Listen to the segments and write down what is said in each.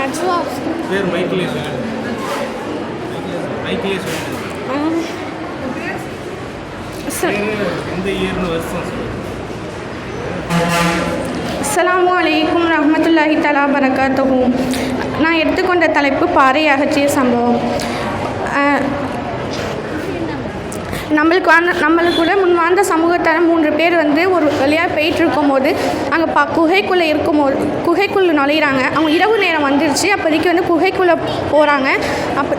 Najwa பேர் மைக்கிலே சொல்லிடு மைக்கிலே பேர் எந்த இயர்னு வருஷம் ரஹ்மத்துல்லாஹி தலா பரகாத்துஹு. நான் எடுத்துக்கொண்ட தலைப்பு பாறை அகற்றிய சம்பவம். நம்மளுக்கு வாழ்ந்த நம்மளுக்குள்ள முன் வாழ்ந்த சமூகத்தார மூன்று பேர் வந்து ஒரு வழியாக போயிட்டு இருக்கும்போது அங்கே பா குகைக்குள்ளே இருக்கும்போது குகைக்குள்ளே நுழையிறாங்க. அவங்க இரவு நேரம் வந்துருச்சு. அப்போதைக்கு வந்து குகைக்குள்ளே போகிறாங்க அப்போ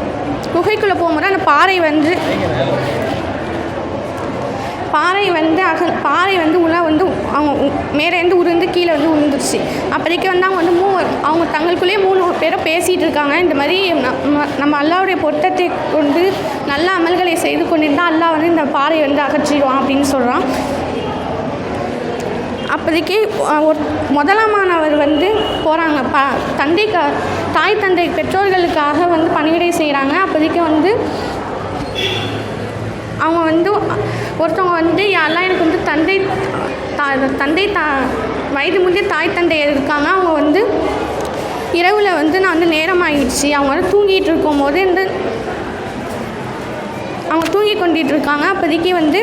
குகைக்குள்ளே போகும்போது அந்த பாறை வந்து பாறை வந்து அக பாறை வந்து உள்ள வந்து அவங்க மேலேருந்து உருந்து கீழே வந்து உழுந்துருச்சு. அப்போதைக்கு வந்து அவங்க வந்து மூ அவங்க தங்களுக்குள்ளேயே மூணு பேரும் பேசிகிட்டு இருக்காங்க. இந்த மாதிரி நம்ம நம்ம அல்லாவுடைய பொட்டத்தை கொண்டு நல்ல அமல்களை செய்து கொண்டிருந்தால் அல்லாஹ் வந்து இந்த பாறையை வந்து அகற்றிடுவான் அப்படின்னு சொல்கிறான் அப்போதைக்கு ஒரு முதலாமானவர் வந்து போகிறாங்க ப தந்தைக்கு தாய் தந்தை பெற்றோர்களுக்காக வந்து பணிவிடை செய்கிறாங்க அப்போதைக்கு வந்து அவங்க வந்து ஒருத்தவங்க வந்து யாரெல்லாம் எனக்கு வந்து தந்தை தா- தந்தை தா வயது முந்தைய தாய் தந்தை இருக்காங்க. அவங்க வந்து இரவில் வந்து நான் வந்து நேரம் அவங்க வந்து தூங்கிட்டு இருக்கும்போது இந்த அவங்க தூங்கி கொண்டிட்டு இருக்காங்க அப்போதைக்கு வந்து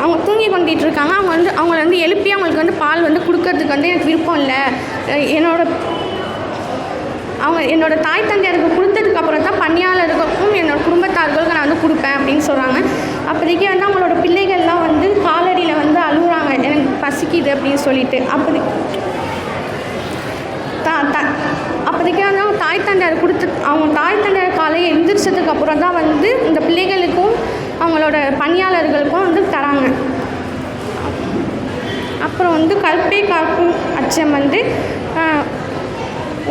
அவங்க தூங்கி கொண்டிட்டு இருக்காங்க அவங்க வந்து அவங்கள வந்து எழுப்பி அவங்களுக்கு வந்து பால் வந்து கொடுக்கறதுக்கு வந்து எனக்கு விருப்பம் இல்லை. என்னோட அவங்க என்னோட தாய் தந்தையாருக்கு கொடுத்ததுக்கு அப்புறம் தான் பணியாளர்களுக்கும் என்னோட குடும்பத்தார்களுக்கும் நான் வந்து கொடுப்பேன் அப்படின்னு சொல்கிறாங்க அப்போதைக்கு வந்து அவங்களோட பிள்ளைகள்லாம் வந்து காலடியில் வந்து அழுகுறாங்க எனக்கு பசிக்குது அப்படின்னு சொல்லிட்டு அப்படி தா த அப்போதைக்கு வந்து அவங்க தாய் தண்டையார் கொடுத்து அவங்க தாய் தண்டையார் காலையை எழுந்திரிச்சதுக்கு அப்புறம் தான் வந்து இந்த பிள்ளைகளுக்கும் அவங்களோட பணியாளர்களுக்கும் வந்து தராங்க. அப்புறம் வந்து கல்பை காக்கும் அச்சம் வந்து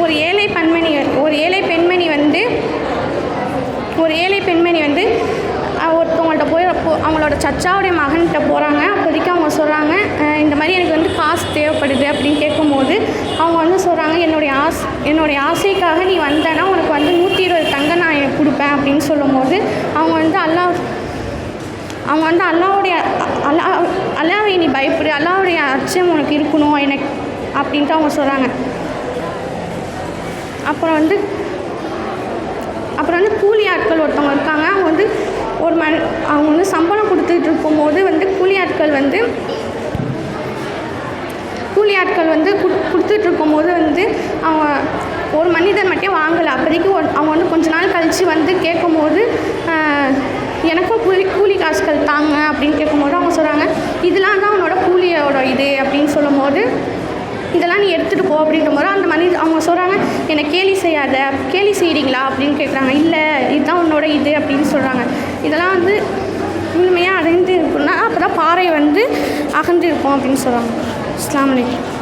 ஒரு ஏழை பெண்மணி ஒரு ஏழை பெண்மணி வந்து ஒரு ஏழை பெண்மணி வந்து ஒருத்தவங்கள்ட்ட போய் அவங்களோட சச்சாவுடைய மகன்கிட்ட போகிறாங்க அப்போதைக்கு அவங்க சொல்கிறாங்க தேவைப்படுது அப்படின்னு கேட்கும்போது அவங்க வந்து சொல்கிறாங்க என்னுடைய ஆஸ் என்னுடைய ஆசைக்காக நீ வந்தேன்னா உனக்கு வந்து நூற்றி இருபது தங்க நான் எனக்கு கொடுப்பேன் அப்படின்னு சொல்லும்போது அவங்க வந்து அல்லாஹ் அவங்க வந்து அல்லாவுடைய அல்லா அல்லாவை நீ பயப்படு அல்லாவுடைய அச்சம் உனக்கு இருக்கணும் எனக்கு அப்படின்ட்டு அவங்க சொல்கிறாங்க அப்புறம் வந்து அப்புறம் வந்து கூலி ஆட்கள் ஒருத்தவங்க இருக்காங்க. அவங்க வந்து ஒரு மணி அவங்க வந்து சம்பளம் கொடுத்துட்டு இருக்கும்போது வந்து கூலி ஆட்கள் வந்து கூலி ஆட்கள் வந்து குடு கொடுத்துட்டு இருக்கும்போது வந்து அவங்க ஒரு மனிதன் மட்டும் வாங்கலை. அப்போதைக்கு ஒரு அவங்க வந்து கொஞ்ச நாள் கழித்து வந்து கேட்கும்போது எனக்கும் கூலி கூலி காசுகள் தாங்க அப்படின்னு கேட்கும்போது அவங்க சொல்கிறாங்க இதெல்லாம் தான் அவனோட கூலியோட இது அப்படின்னு சொல்லும்போது இதெல்லாம் நீ எடுத்துகிட்டு போ அப்படின்ற போது அந்த மனித அவங்க சொல்கிறாங்க என்னை கேலி செய்யாத கேலி செய்கிறீங்களா அப்படின்னு கேட்குறாங்க. இல்லை இதுதான் உன்னோட இது அப்படின்னு சொல்கிறாங்க இதெல்லாம் வந்து முழுமையாக அடைந்து இருக்குன்னா அப்போ தான் பாறை வந்து அகன்று இருக்கும் அப்படின்னு சொல்கிறாங்க assalamu alaikum.